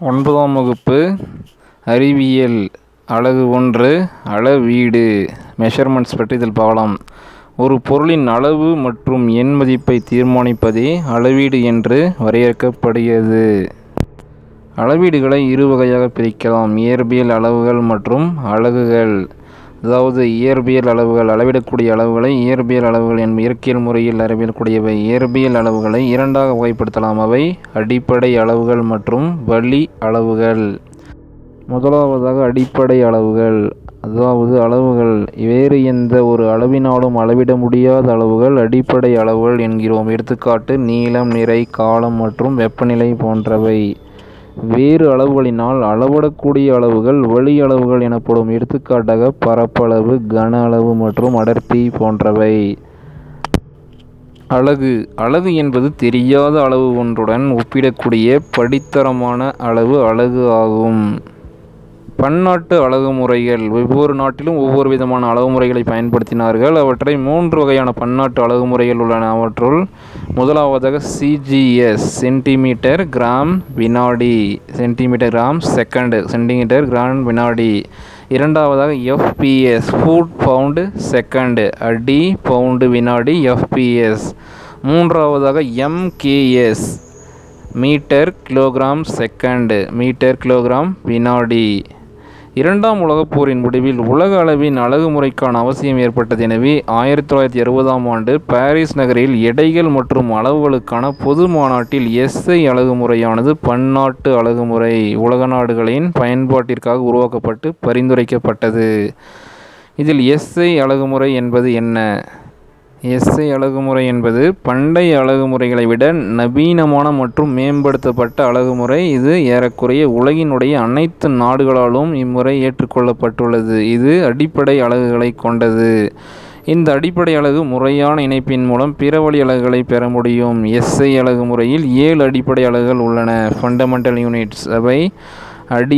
ஒன்பதாம் வகுப்பு அறிவியல் அலகு ஒன்று அளவீடு மெஷர்மெண்ட்ஸ் பற்றி இதில் பார்க்கலாம். ஒரு பொருளின் அளவு மற்றும் எண் மதிப்பை தீர்மானிப்பதே அளவீடு என்று வரையறுக்கப்படுகிறது. அளவீடுகளை இரு வகையாக பிரிக்கலாம். இயற்பியல் அளவுகள் மற்றும் அலகுகள் அதாவது இயற்பியல் அளவுகள் அளவிடக்கூடிய அளவுகளை இயற்பியல் அளவுகள் என் இயற்பியல் முறையில் அறிவியக்கூடியவை இயற்பியல் அளவுகளை இரண்டாக வகைப்படுத்தலாம். அவை அடிப்படை அளவுகள் மற்றும் வழி அளவுகள். முதலாவதாக அடிப்படை அளவுகள். அதாவது அளவுகள். வேறு எந்த ஒரு அளவினாலும் அளவிட முடியாத அளவுகள் அடிப்படை அளவுகள் என்கிறோம். எடுத்துக்காட்டு நீளம் நிறை காலம் மற்றும் வெப்பநிலை போன்றவை. வேறு அளவுகளினால் அளவிடக்கூடிய அளவுகள் வழி அளவுகள் எனப்படும் எடுத்துக்காட்டாக பரப்பளவு கன அளவு மற்றும் அடர்த்தி போன்றவை. அலகு. அலகு என்பது தெரியாத அளவு ஒன்றுடன் ஒப்பிடக்கூடிய படித்தரமான அளவு அலகு ஆகும். பன்னாட்டு அழகு முறைகள் ஒவ்வொரு நாட்டிலும் ஒவ்வொரு விதமான அழகு முறைகளை பயன்படுத்தினார்கள். அவற்றை மூன்று வகையான பன்னாட்டு அழகு முறைகள் உள்ளன. அவற்றுள் முதலாவதாக சிஜிஎஸ் சென்டிமீட்டர் கிராம் வினாடி centimetre gram second centimetre gram வினாடி. இரண்டாவதாக எஃப்பிஎஸ் ஃபுட் பவுண்டு செகண்டு அடி பவுண்டு வினாடி எஃப்பிஎஸ் மூன்றாவதாக MKS metre kilogram second metre kilogram வினாடி. இரண்டாம் உலகப் போரின் முடிவில் உலக அளவின் அழகுமுறைக்கான அவசியம் ஏற்பட்டது. எனவே ஆயிரத்தி தொள்ளாயிரத்தி அறுபதாம் ஆண்டு பாரிஸ் நகரில் எடைகள் மற்றும் அளவுகளுக்கான பொது மாநாட்டில் எஸ்ஐ அழகுமுறையானது பன்னாட்டு அழகுமுறை உலக நாடுகளின் பயன்பாட்டிற்காக உருவாக்கப்பட்டு பரிந்துரைக்கப்பட்டது. இதில் எஸ்ஐ அழகுமுறை என்பது என்ன? எஸ்ஐ அலகுமுறை என்பது பண்டைய அலகுமுறைகளை விட நவீனமான மற்றும் மேம்படுத்தப்பட்ட அலகுமுறை இது ஏறக்குறைய உலகினுடைய அனைத்து நாடுகளாலும் இம்முறை ஏற்றுக்கொள்ளப்பட்டுள்ளது. இது அடிப்படை அழகுகளை கொண்டது. இந்த அடிப்படை அலகு முறையான இணைப்பின் மூலம் பிற வழி அலகுகளை பெற முடியும். எஸ்ஐ அழகு முறையில் ஏழு அடிப்படை அலகுகள் உள்ளன. ஃபண்டமெண்டல் யூனிட்ஸ் அவை அடி